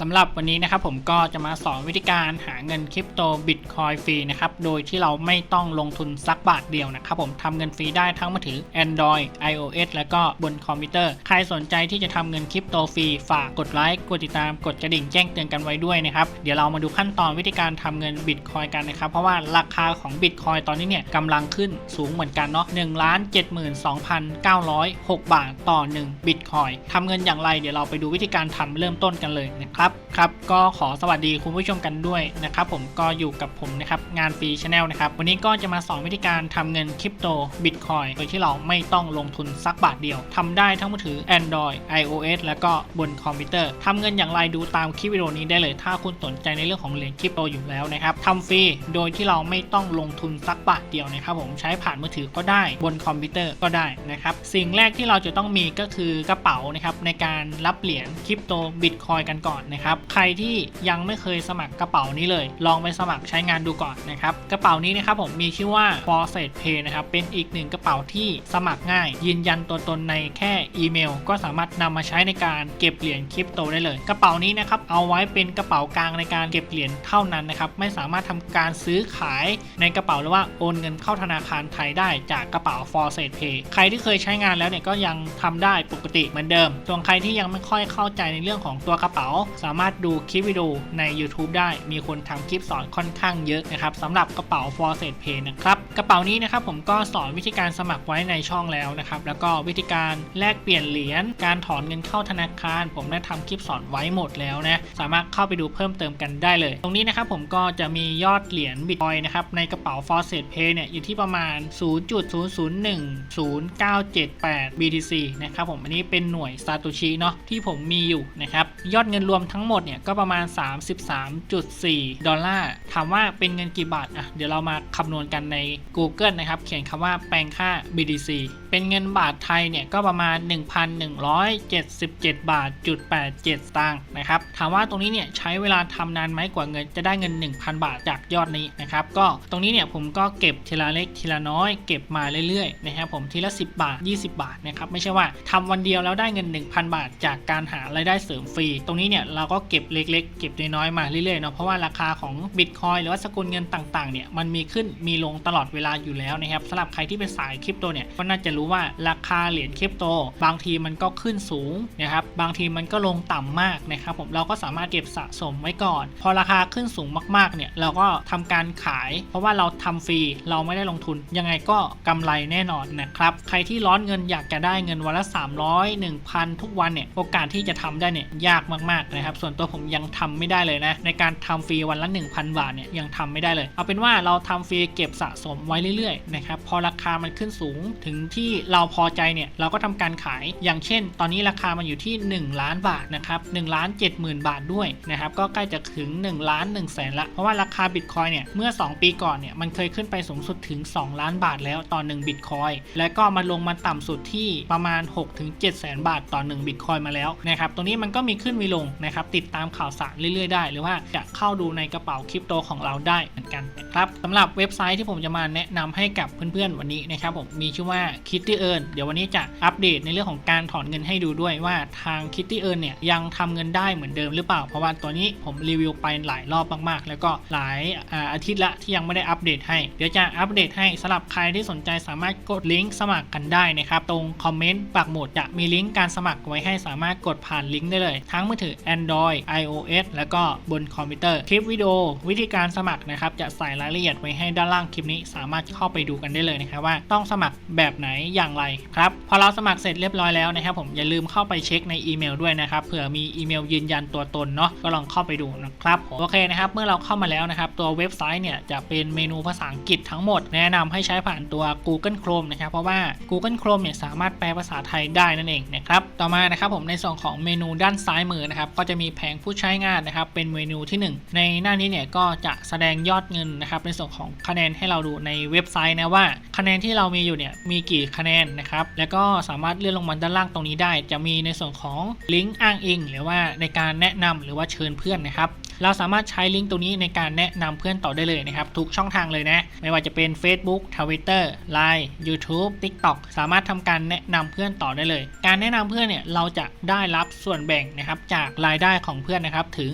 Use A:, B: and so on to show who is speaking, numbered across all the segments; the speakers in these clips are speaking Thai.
A: สำหรับวันนี้นะครับผมก็จะมาสอนวิธีการหาเงินคริปโตบิตคอยฟรีนะครับโดยที่เราไม่ต้องลงทุนสักบาทเดียวนะครับผมทำเงินฟรีได้ทั้งมือถือ Android iOS แล้วก็บนคอมพิวเตอร์ ใครสนใจที่จะทำเงินคริปโตฟรีฝากกดไลค์กดติดตามกดกระดิ่งแจ้งเตือนกันไว้ด้วยนะครับเดี๋ยวเรามาดูขั้นตอนวิธีการทำเงินบิตคอยกันนะครับเพราะว่าราคาของบิตคอยตอนนี้เนี่ยกำลังขึ้นสูงเหมือนกันเนาะ1 7 2 9 0 6บาทต่อ1บิตคอยทำเงินอย่างไรเดี๋ยวเราไปดูวิธีการทำเริ่มต้นกันเลยนะครับครับครับก็ขอสวัสดีคุณผู้ชมกันด้วยนะครับผมก็อยู่กับผมนะครับงานฟรีชาแนลนะครับวันนี้ก็จะมาสอนวิธีการทำเงินคริปโตบิตคอยโดยที่เราไม่ต้องลงทุนสักบาทเดียวทำได้ทั้งมือถือ Android iOS แล้วก็บนคอมพิวเตอร์ทำเงินอย่างไรดูตามคลิปวิดีโอนี้ได้เลย ถ้าคุณสนใจในเรื่องของเหรียญคริปโตอยู่แล้วนะครับทำฟรีโดยที่เราไม่ต้องลงทุนสักบาทเดียวนะครับผมใช้ผ่านมือถือก็ได้บนคอมพิวเตอร์ก็ได้นะครับสิ่งแรกที่เราจะต้องมีก็คือกระเป๋านะครับในการรับเหรียญคริปโตบิตคอยกันก่อนนะครับ ใครที่ยังไม่เคยสมัครกระเป๋านี้เลย ลองไปสมัครใช้งานดูก่อนนะครับ กระเป๋านี้นะครับผมมีชื่อว่า f o r s e t Pay นะครับ เป็นอีกหนึ่งกระเป๋าที่สมัครง่าย ยืนยันตัวตนในแค่อีเมล ก็สามารถนำมาใช้ในการเก็บเหรียญคริปโตได้เลย กระเป๋านี้นะครับ เอาไว้เป็นกระเป๋ากลางในการเก็บเหรียญเท่านั้นนะครับ ไม่สามารถทำการซื้อขายในกระเป๋าหรือว่าโอนเงินเข้าธนาคารไทยได้จากกระเป๋า f o r s e t Pay ใครที่เคยใช้งานแล้วเนี่ยก็ยังทำได้ปกติเหมือนเดิมส่วนใครที่ยังไม่ค่อยเข้าใจในเรื่องของตัวกระเป๋าสามารถดูคลิปวิดีโอใน YouTube ได้มีคนทำคลิปสอนค่อนข้างเยอะนะครับสำหรับกระเป๋า f o r s e t Pay นะครับกระเป๋านี้นะครับผมก็สอนวิธีการสมัครไว้ในช่องแล้วนะครับแล้วก็วิธีการแลกเปลี่ยนเหรียญการถอนเงินเข้าธนาคาร ผมได้ทำคลิปสอนไว้หมดแล้วนะสามารถเข้าไปดูเพิ่มเติมกันได้เลย ตรงนี้นะครับผมก็จะมียอดเหรียญบิตคอยนะครับในกระเป๋า f o r s e t Pay เนี่ยอยู่ที่ประมาณ 0.001098 BTC นะครับผมอันนี้เป็นหน่วยซาโตชิเนาะที่ผมมีอยู่นะครับยอดเงินรวมทั้งหมดเนี่ยก็ประมาณ 33.4 ดอลลาร์ ถามว่าเป็นเงินกี่บาทอะเดี๋ยวเรามาคำนวณกันใน Google นะครับ เขียนคำว่าแปลงค่า BTC เป็นเงินบาทไทยเนี่ยก็ประมาณ 1,177 บาทจุด87ตางค์นะครับถามว่าตรงนี้เนี่ยใช้เวลาทำนานไหมกว่าเงินจะได้เงิน 1,000 บาทจากยอดนี้นะครับก็ตรงนี้เนี่ยผมก็เก็บทีละเล็กทีละน้อยเก็บมาเรื่อยๆนะครับผมทีละ 10 บาท 20 บาทนะครับไม่ใช่ว่าทำวันเดียวแล้วได้เงิน 1,000 บาท จากการหารายได้เสริมฟรี ตรงนี้เนี่ยเราก็เก็บเล็กๆ เก็บน้อยๆมาเรื่อยๆเนาะเพราะว่าราคาของบิตคอยหรือว่าสกุลเงินต่างๆเนี่ยมันมีขึ้นมีลงตลอดเวลาอยู่แล้วนะครับสำหรับใครที่เป็นสายคริปโตเนี่ยก็น่าจะรู้ว่าราคาเหรียญคริปโต บางทีมันก็ขึ้นสูงนะครับบางทีมันก็ลงต่ำมากนะครับผมเราก็สามารถเก็บสะสมไว้ก่อน พอราคาขึ้นสูงมากๆเนี่ยเราก็ทำการขาย เพราะว่าเราทำฟรีเราไม่ได้ลงทุนยังไงก็กำไรแน่นอนนะครับใครที่ร้อนเงินอยากจะได้เงินวันละ 300 1,000 ทุกวันเนี่ยโอกาสที่จะทำได้เนี่ยยากมากๆนะครับส่วนตัวผมยังทำไม่ได้เลยนะในการทำฟรีวันละ 1,000 บาทเนี่ยยังทำไม่ได้เลย เอาเป็นว่าเราทำฟรีเก็บสะสมไว้เรื่อยๆนะครับพอราคามันขึ้นสูงถึงที่เราพอใจเนี่ยเราก็ทำการขายอย่างเช่น ตอนนี้ราคามันอยู่ที่ 1 ล้านบาทนะครับ1ล้าน70,000 บาทด้วยนะครับก็ใกล้จะถึง1ล้าน1แสนละเพราะว่าราคาบิตคอยเนี่ยเมื่อ 2 ปีก่อนเนี่ยมันเคยขึ้นไปสูงสุดถึง 2 ล้านบาทแล้วต่อ1บิตคอยแล้วก็มาลงมาต่ำสุดที่ประมาณ 6-7แสนบาทต่อ1บิตคอยมาแล้วนะครับตรงนี้มันก็มีขึ้นมีลงนะครับติดตามข่าวสารเรื่อยๆได้ หรือว่าจะเข้าดูในกระเป๋าคริปโตของเราได้เหมือนกันนะครับสำหรับเว็บไซต์ที่ผมจะมาแนะนำให้กับเพื่อนๆวันนี้นะครับผมมีชื่อว่า Kitty Earn เดี๋ยววันนี้จะอัปเดตในเรื่องของการถอนเงินให้ดูด้วยว่าทาง Kitty Earn เนี่ยยังทำเงินได้เหมือนเดิมหรือเปล่า เพราะว่าตัวนี้ผมรีวิวไปหลายรอบมากๆ แล้วก็หลายอาอาทิตย์ละที่ยังไม่ได้อัปเดตให้ เดี๋ยวจะอัปเดตให้สำหรับใครที่สนใจสามารถกดลิงก์สมัครกันได้นะครับตรงคอมเมนต์ปักหมุดจะมีลิงก์การสมัครไว้ให้สามารถกดผ่านลิงก์ได้เลย ทั้งมือถือ Android iOS แล้วก็บนคอมพิวเตอร์คลิปวิดีโอวิธีการสมัครนะครับจะใส่รายละเอียดไว้ให้ด้านล่างคลิปนี้สามารถเข้าไปดูกันได้เลยนะครับว่าต้องสมัครแบบไหนอย่างไรครับพอเราสมัครเสร็จเรียบร้อยแล้วนะครับผมอย่าลืมเข้าไปเช็คในอีเมลด้วยนะครับเผื่อมีอีเมลยืนยันตัวตนเนาะก็ลองเข้าไปดูนะครับโอเคนะครับเมื่อเราเข้ามาแล้วนะครับตัวเว็บไซต์เนี่ยจะเป็นเมนูภาษาอังกฤษทั้งหมด แนะนำให้ใช้ผ่านตัว Google Chrome นะครับเพราะว่า Google Chrome เนี่ยสามารถแปลภาษาไทยได้นั่นเองนะครับต่อมานะครับผมในส่วนของเมนูด้านซ้ายมือนะครับก็จะมีแผงผู้ใช้งานนะครับเป็นเมนูที่ 1 ในหน้านี้เนี่ยก็จะแสดงยอดเงินนะครับในส่วนของคะแนนให้เราดูในเว็บไซต์นะว่า คะแนนที่เรามีอยู่เนี่ยมีกี่คะแนนนะครับ แล้วก็สามารถเลื่อนลงมาด้านล่างตรงนี้ได้ จะมีในส่วนของลิงก์อ้างอิง หรือว่าในการแนะนำหรือว่าเชิญเพื่อนนะครับ เราสามารถใช้ลิงก์ตรงนี้ในการแนะนำเพื่อนต่อได้เลยนะครับ ทุกช่องทางเลยนะ ไม่ว่าจะเป็น Facebook Twitter Line YouTube TikTok สามารถทำการแนะนำเพื่อนต่อได้เลย การแนะนำเพื่อนเนี่ยเราจะได้รับส่วนแบ่งนะครับจากรายได้ของเพื่อนนะครับถึง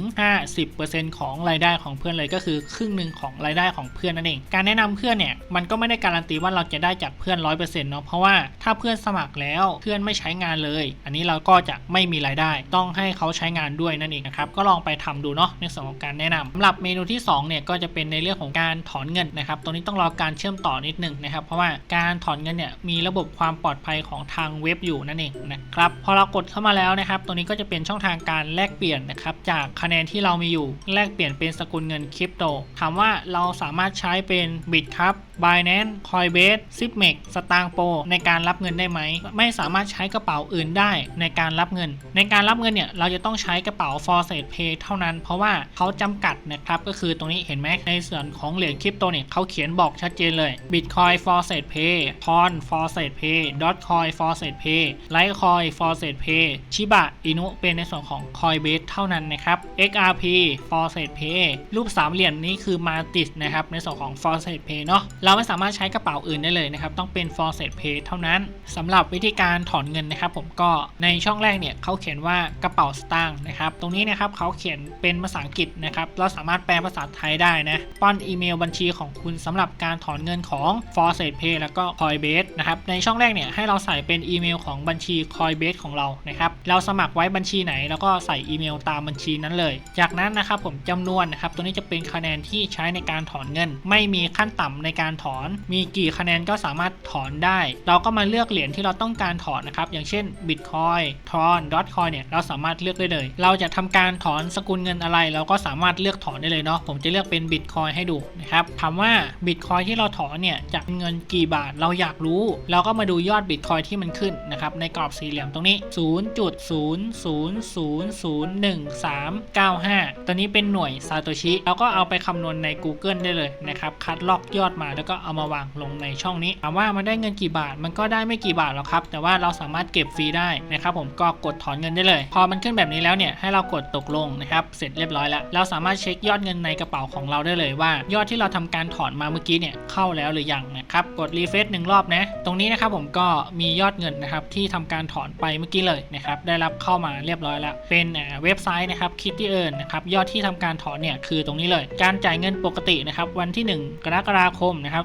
A: 50%ของรายได้ของเพื่อนเลยก็คือครึ่งหนึ่งของรายได้ของเพื่อนนั่นเอง การแนะนำเพื่อนเนี่ยมันก็ไม่ได้การันตีว่าเราจะได้จากเพื่อน 100%เนาะเพราะว่าถ้าเพื่อนสมัครแล้วเพื่อนไม่ใช้งานเลย อันนี้เราก็จะไม่มีรายได้ ต้องให้เขาใช้งานด้วยนั่นเองนะครับก็ลองไปทำดูเนาะในส่วนของการแนะนำสำหรับเมนูที่2เนี่ยก็จะเป็นในเรื่องของการถอนเงินนะครับตรงนี้ต้องรอการเชื่อมต่อนิดหนึงนะครับเพราะว่าการถอนเงินเนี่ยมีระบบความปลอดภัยของทางเว็บอยู่นั่นเองนะครับพอเรากดเข้ามาแล้วนะครับตรงนี้ก็จะเป็นช่องทางการแลกเปลี่ยนนะครับจากคะแนนที่เรามีอยู่แลกเปลี่ยนเป็นสกุลเงินคริปโตถามว่าเราสามารถใช้เป็นบิตครับ Binance Coinbase Zipmex สตางโปในการรับเงินได้ไหม ไม่สามารถใช้กระเป๋าอื่นได้ในการรับเงิน ในการรับเงินเนี่ยเราจะต้องใช้กระเป๋า f o r s e Pay เท่านั้นเพราะว่าเขาจำกัดนะครับก็คือตรงนี้เห็นไหมในส่วนของเหรียญคริปโตเนี่ยเขาเขียนบอกชัดเจนเลย Bitcoin f o r s e Pay Tron f o r s e Pay Dotcoin f o r s e Pay Litecoin f o r s e Pay Shiba Inu เป็นในส่วนของ Coinbase เท่านั้นนะครับ XRP f o r s e Pay รูปสามเหลี่ยมนี้คือ Martis นะครับในส่วนของ f o r s e Pay เนาะเราไม่สามารถใช้กระเป๋าอื่นได้เลยนะครับ ต้องเป็น f o r s e Pay เท่านั้นสำหรับวิธีการถอนเงินนะครับ ผมก็ในช่องแรกเนี่ยเขาเขียนว่ากระเป๋าสตางค์นะครับ ตรงนี้นะครับเขาเขียนเป็นภาษาอังกฤษนะครับ เราสามารถแปลภาษาไทยได้นะ ป้อนอีเมลบัญชีของคุณสำหรับการถอนเงินของ f o r s e Pay แล้วก็ Coinbase นะครับ ในช่องแรกเนี่ยให้เราใส่เป็นอีเมลของบัญชี Coinbase ของเรานะครับ เราสมัครไว้บัญชีไหน แล้วก็ใส่อีเมลตามบัญชีนั้นเลย จากนั้นนะครับผมจำนวนนะครับ ตัวนี้จะเป็นคะแนนที่ใช้ในการถอนเงิน ไม่มีขั้นต่ำในการถอน มีกี่คะแนนก็สามารถถอนได้ เราก็มาเลือกเหรียญที่เราต้องการถอนนะครับ อย่างเช่น Bitcoin Tron Dotcoin เนี่ยเราสามารถเลือกได้เลย เราจะทำการถอนสกุลเงินอะไร เราก็สามารถเลือกถอนได้เลยเนาะ ผมจะเลือกเป็น Bitcoin ให้ดูนะครับ ถามว่า Bitcoin ที่เราถอนเนี่ยจะเงินกี่บาท เราอยากรู้ เราก็มาดูยอด Bitcoin ที่มันขึ้นนะครับ ในกรอบสี่เหลี่ยมตรงนี้ 0.00001395ตัวนี้เป็นหน่วยซาโตชิ เราก็เอาไปคำนวณใน Google ได้เลยนะครับ คัดลอกยอดมาแล้วก็เอามาวางลงในช่องนี้ถามว่ามันได้เงินกี่บาทมันก็ได้ไม่กี่บาทหรอกครับ แต่ว่าเราสามารถเก็บฟรีได้นะครับผมก็กดถอนเงินได้เลย พอมันขึ้นแบบนี้แล้วเนี่ยให้เรากดตกลงนะครับเสร็จเรียบร้อยแล้ว เราสามารถเช็คยอดเงินในกระเป๋าของเราได้เลยว่า ยอดที่เราทำการถอนมาเมื่อกี้เนี่ยเข้าแล้วหรือยังนะครับ กดรีเฟซหนึ่งรอบนะ ตรงนี้นะครับผมก็มียอดเงินนะครับที่ทำการถอนไปเมื่อกี้เลยนะครับ ได้รับเข้ามาเรียบร้อยแล้ว เป็นเว็บไซต์นะครับคิดที่เอิญนะครับ ยอดที่ทำการถอนเนี่ยคือตรงนี้เลย การจ่ายเงินปกตินะครับวันที่ 1 กรกฎาคมนะครับ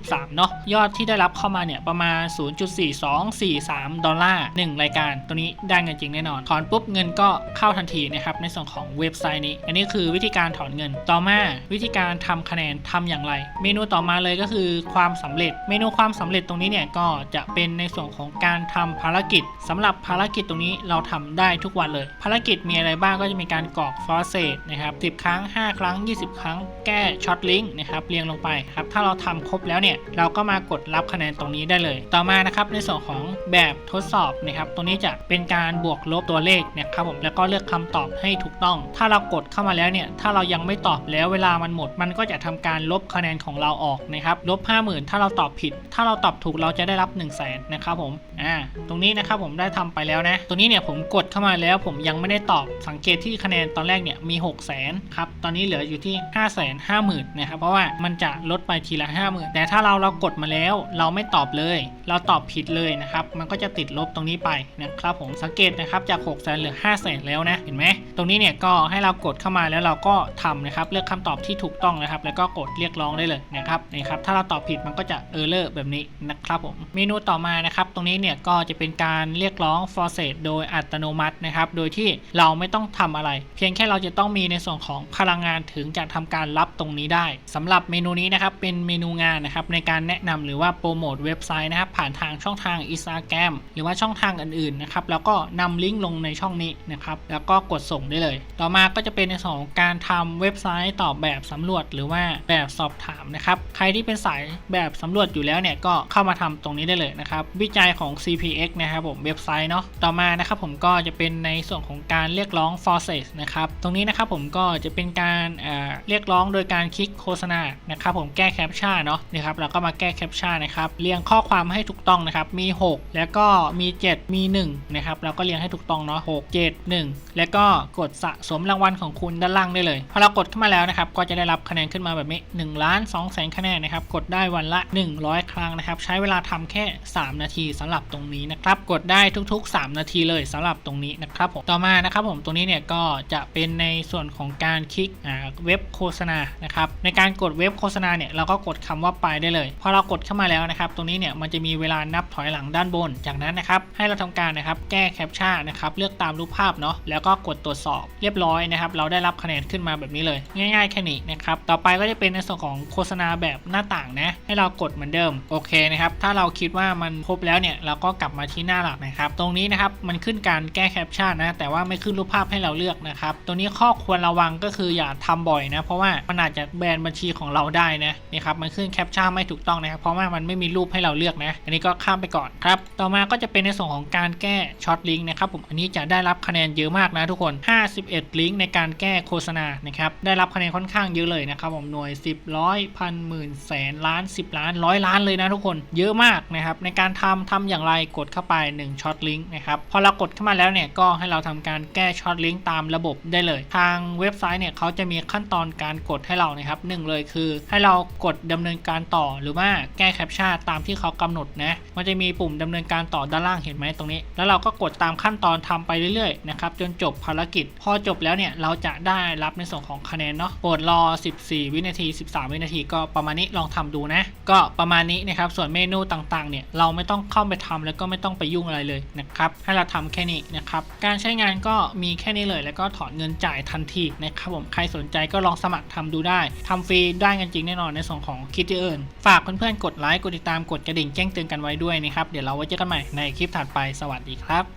A: 2023 เนาะยอดที่ได้รับเข้ามาเนี่ยประมาณ 0.4243 ดอลลาร์1รายการ ตัวนี้ได้เงินจริงแน่นอน ถอนปุ๊บเงินก็เข้าทันทีนะครับในส่วนของเว็บไซต์นี้ อันนี้คือวิธีการถอนเงิน ต่อมาวิธีการทำคะแนนทำอย่างไร เมนูต่อมาเลยก็คือความสำเร็จ เมนูความสำเร็จตรงนี้เนี่ยก็จะเป็นในส่วนของการทำภารกิจสำหรับภารกิจตรงนี้เราทำได้ทุกวันเลย ภารกิจมีอะไรบ้างก็จะมีการกรอกฟอสเซตนะครับ10 ครั้ง 5 ครั้ง 20 ครั้งแก้ช็อตลิงก์นะครับเรียงลงไปครับถ้าเราทำครบแล้วเนี่ยเราก็มากดรับคะแนนตรงนี้ได้เลย ต่อมานะครับในส่วนของแบบทดสอบนะครับตรงนี้จะเป็นการบวกลบตัวเลขนะครับผมแล้วก็เลือกคำตอบให้ถูกต้อง ถ้าเรากดเข้ามาแล้วเนี่ยถ้าเรายังไม่ตอบแล้วเวลามันหมด มันก็จะทำการลบคะแนนของเราออกนะครับลบ0,000 ถ้าเราตอบผิด ถ้าเราตอบถูกเราจะได้รับ 1 0 0 0 0แสนนะครับผมอ่าตรงนี้นะครับผมได้ทำไปแล้วนะตรงนี้เนี่ยผมกดเข้ามาแล้วผมยังไม่ได้ตอบสังเกตที่คะแนนตอนแรกเนี่ยมี 6 0 0 0 0ครับตอนนี้เหลืออยู่ที่ 5 5 0 0 0 0นะครับเพราะว่ามันจะลดไปทีละ 50,000 แต่ถ้าเราเรากดมาแล้ว เราไม่ตอบเลย เราตอบผิดเลยนะครับมันก็จะติดลบตรงนี้ไปนะครับผมสังเกตนะครับจาก 6 0 0 0 0เหลือ 5 0 0 0 0 0แล้วนะเห็นไหมตรงนี้เนี่ยก็ให้เรากดเข้ามาแล้วเราก็ทำนะครับเลือกคำตอบที่ถูกต้องนะครับ แล้วก็กดเรียกร้องได้เลยนะครับนี่ครับถ้าเราตอบผิดมันก็จะเออร์เลอร์แบบนี้นะครับผม เมนูต่อมานะครับ ตรงนี้เนี่ยก็จะเป็นการเรียกร้อง f o r s e โดยอัตโนมัตินะครับ โดยที่เราไม่ต้องทำอะไร เพียงแค่เราจะต้องมีในส่วนของพลังงานถึงจะทำการรับตรงนี้ได้สำหรับเมนูนี้นะครับ เป็นเมนูงานนะครับในการแนะนำหรือว่าโปรโมทเว็บไซต์นะครับ ผ่านทางช่องทาง Instagram หรือว่าช่องทางอื่นๆนะครับแล้วก็นำลิงก์ลงในช่องนี้นะครับแล้วก็กดส่งได้เลย ต่อมาก็จะเป็นในส่วนของการทำเว็บไซต์ตอบแบบสำรวจ หรือว่าแบบสอบถามนะครับใครที่เป็นสายแบบสำรวจอยู่แล้วเนี่ยก็เข้ามาทำตรงนี้ได้เลยนะครับ วิจัยของ CPX นะครับผมเว็บไซต์เนาะต่อมานะครับผมก็จะเป็นในส่วนของการเรียกร้อง forces นะครับตรงนี้นะครับผมก็จะเป็นการเเรียกร้องโดยการคลิกโฆษณานะครับผมแก้แคปชั่นเนาะนะครับเราก็มาแก้แคปชั่นนะครับเรียงข้อความให้ถูกต้องนะครับมี 6 แล้วก็มี 7 มี 1 นะครับเราก็เรียงให้ถูกต้องเนาะ6 7 1 แล้วก็กดสะสมรางวัลของคุณด้านล่างได้เลยพอเรากดเข้ามาแล้วนะครับก็จะได้รับคะแนนขึ้นมาแบบนี้1ล้าน2แสนคะแนนนะครับกดได้วันละ 100 ครั้งนะครับ ใช้เวลาทำแค่ 3 นาทีสำหรับตรงนี้นะครับ กดได้ทุก ๆ 3 นาทีเลยสำหรับตรงนี้นะครับผมต่อมานะครับผมตรงนี้เนี่ยก็จะเป็นในส่วนของการคลิกเว็บโฆษณานะครับในการกดเว็บโฆษณาเนี่ยเราก็กดคำว่าไปได้เลยพอเรากดเข้ามาแล้วนะครับ ตรงนี้เนี่ยมันจะมีเวลานับถอยหลังด้านบน จากนั้นนะครับให้เราทำการนะครับแก้แคปชั่นนะครับเลือกตามรูปภาพเนาะแล้วก็กดตรวจสอบเรียบร้อยนะครับ เราได้รับคะแนนขึ้นมาแบบนี้เลย ง่าย ๆ แค่นี้นะครับต่อไปก็จะเป็นในส่วนของโฆษณาแบบหน้าต่างนะ ใให้เรากดเหมือนเดิมโอเคนะครับถ้าเราคิดว่ามันครบแล้วเนี่ยเราก็กลับมาที่หน้าหลักนะครับตรงนี้นะครับมันขึ้นการแก้แคปชั่นนะแต่ว่าไม่ขึ้นรูปภาพให้เราเลือกนะครับตรงนี้ข้อควรระวังก็คืออย่าทำบ่อยนะเพราะว่ามันอาจจะแบนบัญชีของเราได้นะนี่ครับมันขึ้นแคปชั่นไม่ถูกต้องนะครับเพราะว่ามันไม่มีรูปให้เราเลือกนะอันนี้ก็ข้ามไปก่อนครับต่อมาก็จะเป็นในส่วนของการแก้ช็อตลิงก์นะครับผมอันนี้จะได้รับคะแนนเยอะมากนะทุกคน 51 ลิงก์ในการแก้โฆษณานะครับได้รับคะแนนค่อนข้างเยอะเลยนะครับผมหน่วย 10 ร้อยพันหมื่นแสนล้าน10ล้านร้อยล้านเลยนะทุกคนเยอะมากนะครับในการทำทำอย่างไรกดเข้าไป 1ช็อตลิงก์นะครับพอเรากดเข้ามาแล้วเนี่ยก็ให้เราทำการแก้ช็อตลิงก์ตามระบบได้เลย ทางเว็บไซต์เนี่ยเขาจะมีขั้นตอนการกดให้เรานะครับหนึ่งเลยคือ ให้เรากดดำเนินการต่อหรือว่าแก้แคปชั่นตามที่เขากำหนดนะมันจะมีปุ่มดำเนินการต่อด้านล่างเห็นไหมตรงนี้ แล้วเราก็กดตามขั้นตอนทำไปเรื่อยๆนะครับจนจบภารกิจ พอจบแล้วเนี่ยเราจะได้รับในส่วนของคะแนนเนาะโปรดรอ 14 วินาที 13 วินาทีก็ประมาณนี้ลองทำดูนะก็ประมาณนี้นะครับส่วนเมนูต่างๆเนี่ยเราไม่ต้องเข้าไปทำแล้วก็ไม่ต้องไปยุ่งอะไรเลยนะครับให้เราทำแค่นี้นะครับการใช้งานก็มีแค่นี้เลย แล้วก็ถอนเงินจ่ายทันทีนะครับผมใครสนใจก็ลองสมัครทำดูได้ทำฟรีได้กันจริงแน่นอนในส่วนของคิดเอิญฝากเพื่อนๆกดไลค์กดติดตามกดกระดิ่งแจ้งเตือนกันไว้ด้วยนะครับเดี๋ยวเราไว้เจอกันใหม่ในคลิปถัดไปสวัสดีครับ